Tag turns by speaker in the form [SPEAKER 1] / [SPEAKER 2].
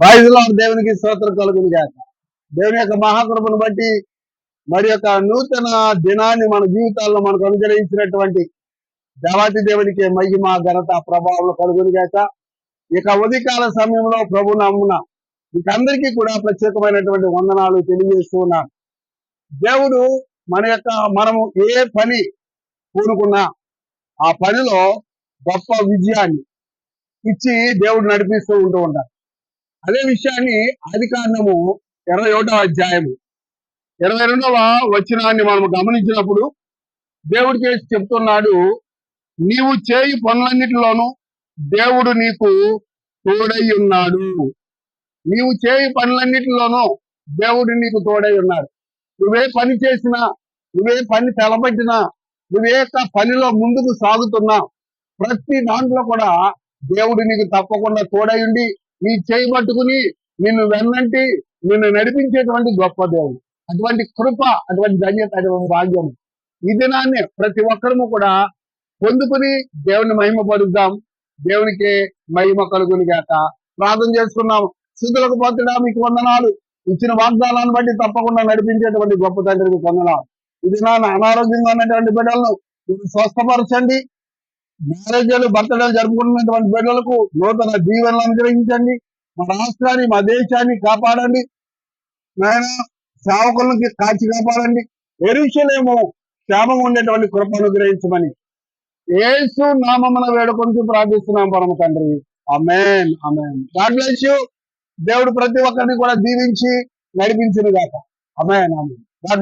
[SPEAKER 1] వాయిదులో దేవునికి స్తోత్రం కలుగుని గాక. దేవుని యొక్క మహాకృపను బట్టి మరి యొక్క నూతన దినాన్ని మన జీవితాల్లో మనకు అనుగ్రహించినటువంటి దేవాతి దేవునికి మహిమ ఘనత ప్రభావం కలుగుని గాక. ఇక ఉదయకాల సమయంలో ప్రభు నమ్మున మీకందరికీ కూడా ప్రత్యేకమైనటువంటి వందనాలు తెలియజేస్తూ ఉన్నాను దేవుడు మన యొక్క మనము ఏ పని పూనుకున్నా ఆ పనిలో గొప్ప విజయాన్ని ఇచ్చి దేవుడు నడిపిస్తూ ఉంటూ ఉంటారు అదే విషయాన్ని ఆది కాండము ఇరవై ఒకటో అధ్యాయము. ఇరవై రెండవ వచనాన్ని మనం గమనించినప్పుడు దేవుడు చేసి చెప్తున్నాడు నీవు చేయి పనులన్నిటిలోనూ దేవుడు నీకు తోడై ఉన్నాడు. నీవు చేయి పనులన్నిటిలోనూ దేవుడు నీకు తోడై ఉన్నాడు. నువ్వే పని చేసినా నువ్వే పని తెలబట్టినా నువ్వే పనిలో ముందుకు సాగుతున్నా ప్రతి దాంట్లో కూడా దేవుడు నీకు తప్పకుండా తోడై ఉండి నీ చేయి పట్టుకుని నిన్ను వెన్నంటి నిన్ను నడిపించేటువంటి గొప్ప దేవుడు. అటువంటి కృప అటువంటి ధన్యత అటువంటి భాగ్యం ఈ దినాన్ని ప్రతి ఒక్కరము కూడా పొందుకుని దేవుని మహిమ పడుద్దాం దేవునికి మహిమ కలుగుని గాక. ప్రార్థన చేసుకున్నాం. స్థుతులకు పొందడా మీకు వందనాలు. ఇచ్చిన వాగ్దానాన్ని బట్టి తప్పకుండా నడిపించేటువంటి గొప్ప తండ్రికి వందనాలు. ఇది నా అనారోగ్యంగా ఉన్నటువంటి బిడ్డలను మీరు స్వస్థపరచండి. మ్యారేజ్లు బర్త్డేలు జరుపుకుంటున్నటువంటి బిడ్డలకు నూతన దీవెనలు అనుగ్రహించండి. మా రాష్ట్రాన్ని మా దేశాన్ని కాపాడండి. నాయన సేవకులకి కాచి కాపాడండి. ఎరుషలేమో క్షేమం ఉండేటువంటి కృప అనుగ్రహించమని ఏసు నామమున వేడుకొని ప్రార్థిస్తున్నాం పరమ తండ్రి. Amen amen God bless you దేవుడు ప్రతి ఒక్కరిని కూడా దీవించి నడిపించిన గాక అమేన్ అమేన్